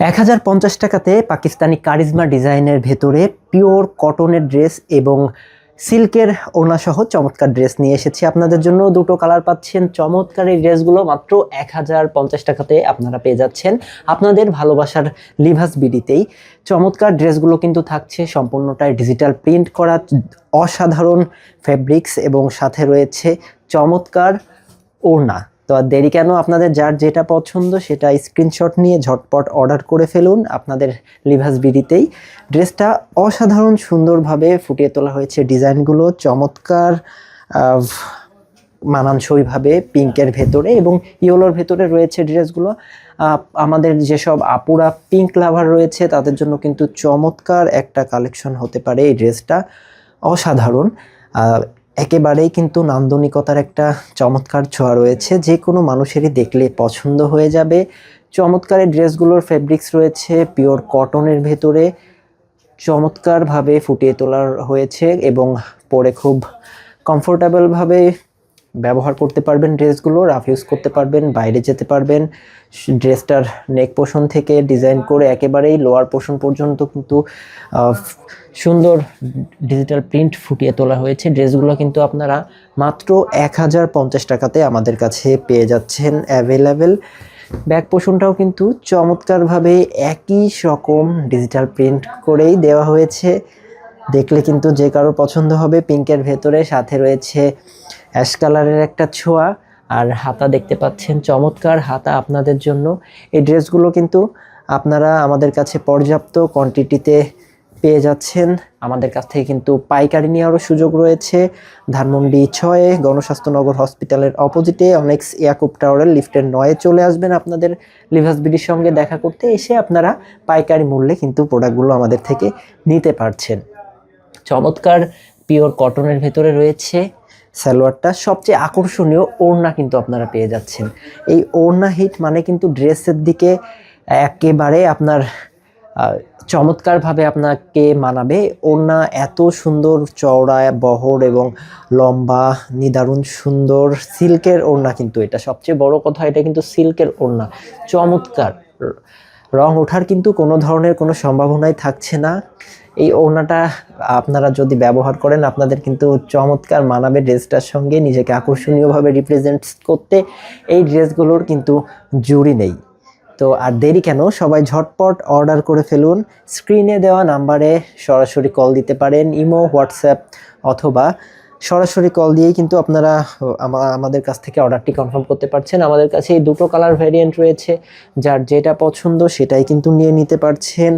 এক হাজার পঞ্চাশ টাকাতে পাকিস্তানি কারিজমা ডিজাইনের ভেতরে পিওর কটনের ড্রেস এবং সিল্কের ওনাসহ চমৎকার ড্রেস নিয়ে এসেছি। আপনাদের জন্য দুটো কালার পাচ্ছেন। চমৎকার এই ড্রেসগুলো মাত্র এক হাজার পঞ্চাশ টাকাতে আপনারা পেয়ে যাচ্ছেন। আপনাদের ভালোবাসার লিভাস বিডিতেই। চমৎকার ড্রেসগুলো কিন্তু থাকছে সম্পূর্ণটাই ডিজিটাল প্রিন্ট করা, অসাধারণ ফেব্রিক্স এবং সাথে রয়েছে চমৎকার ওড়না। তো আর দেরি কেন? আপনাদের যার যেটা পছন্দ সেটা স্ক্রিনশট নিয়ে ঝটপট অর্ডার করে ফেলুন আপনাদের লিভাস বিডিতেই। ড্রেসটা অসাধারণ সুন্দরভাবে ফুটিয়ে তোলা হয়েছে ডিজাইনগুলো, চমৎকার মানানসইভাবে পিঙ্কের ভেতরে এবং ইয়েলোর ভেতরে রয়েছে ড্রেসগুলো। আমাদের যেসব আপুরা পিঙ্ক লাভার রয়েছে তাদের জন্য কিন্তু চমৎকার একটা কালেকশন হতে পারে এই ড্রেসটা। অসাধারণ। একেবারেই কিন্তু নান্দনিকতার একটা চমৎকার ছোঁয়া রয়েছে। যে কোনো মানুষেরই দেখলে পছন্দ হয়ে যাবে। চমৎকার ড্রেসগুলোর ফেব্রিক্স রয়েছে পিওর কটনের ভেতরে। চমৎকারভাবে ফুটিয়ে তোলার হয়েছে এবং পরে খুব কমফোর্টেবলভাবে ব্যবহার করতে পারবেন ড্রেসগুলো, রাফ ইউজ করতে পারবেন, বাইরে যেতে পারবেন। ড্রেসটার নেক পোষণ থেকে ডিজাইন করে একেবারেই লোয়ার পোষণ পর্যন্ত কিন্তু সুন্দর ডিজিটাল প্রিন্ট ফুটিয়ে তোলা হয়েছে। ড্রেসগুলো কিন্তু আপনারা মাত্র এক হাজার পঞ্চাশ টাকাতে আমাদের কাছে পেয়ে যাচ্ছেন অ্যাভেলেবেল। ব্যাক পোষণটাও কিন্তু চমৎকারভাবে একই রকম ডিজিটাল প্রিন্ট করেই দেওয়া হয়েছে। দেখলে কিন্তু যে কারও পছন্দ হবে, পিঙ্কের ভেতরে সাথে রয়েছে অ্যাশ কালারের একটা ছোঁয়া আর হাতা দেখতে পাচ্ছেন চমৎকার হাতা আপনাদের জন্য। এই ড্রেসগুলো কিন্তু আপনারা আমাদের কাছে পর্যাপ্ত কোয়ান্টিটিতে পেয়ে যাচ্ছেন। আমাদের কাছ থেকে কিন্তু পাইকারি নেওয়ারও সুযোগ রয়েছে। ধানমন্ডি ছয়ে গণস্বাস্থ্যনগর হসপিটালের অপোজিটে অনেক্স ইয়াকুব টাওয়ারের লিফটের নয়ে চলে আসবেন আপনাদের লিভাস বিডির সঙ্গে দেখা করতে। এসে আপনারা পাইকারি মূল্যে কিন্তু প্রোডাক্টগুলো আমাদের থেকে নিতে পারছেন। চমৎকার পিওর কটনের ভেতরে রয়েছে সালোয়ারটা। সবচেয়ে আকর্ষণীয় ওড়না কিন্তু আপনারা পেয়ে যাচ্ছেন। এই ওড়না হিট মানে কিন্তু ড্রেসের দিকে একেবারে আপনার চমৎকারভাবে আপনাকে মানাবে। ওড়না এত সুন্দর চওড়া, বহর এবং লম্বা, নিদারুণ সুন্দর সিল্কের ওড়না কিন্তু এটা। সবচেয়ে বড় কথা, এটা কিন্তু সিল্কের ওড়না। চমৎকার। রং ওঠার কিন্তু কোনো ধরনের কোনো সম্ভাবনাই থাকছে না। এই ওড়নাটা আপনারা যদি ব্যবহার করেন, আপনাদের কিন্তু চমৎকার মানাবে ড্রেসটার সঙ্গে, নিজেকে আকর্ষণীয়ভাবে রিপ্রেজেন্ট করতে এই ড্রেসগুলোর কিন্তু জুড়ি নেই। তো আর দেরি কেন? সবাই ঝটপট অর্ডার করে ফেলুন। স্ক্রিনে দেওয়া নাম্বারে সরাসরি কল দিতে পারেন, ইমো হোয়াটসঅ্যাপ অথবা সরাসরি কল দিয়েই কিন্তু আপনারা আমাদের কাছ থেকে অর্ডারটি কনফার্ম করতে পারছেন। আমাদের কাছে এই দুটো কালার ভ্যারিয়েন্ট রয়েছে। যার যেটা পছন্দ সেটাই কিন্তু নিয়ে নিতে পারছেন।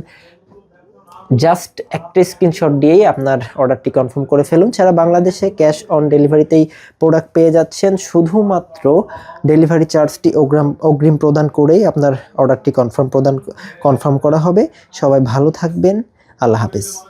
জাস্ট একটা স্ক্রিনশট দিয়েই আপনার অর্ডারটি কনফার্ম করে ফেলুন। ছাড়া বাংলাদেশে ক্যাশ অন ডেলিভারিতেই প্রোডাক্ট পেয়ে যাচ্ছেন, শুধুমাত্র ডেলিভারি চার্জটি অগ্রাম, অগ্রিম প্রদান করেই আপনার অর্ডারটি কনফার্ম প্রদান কনফার্ম করা হবে। সবাই ভালো থাকবেন। আল্লাহ হাফিজ।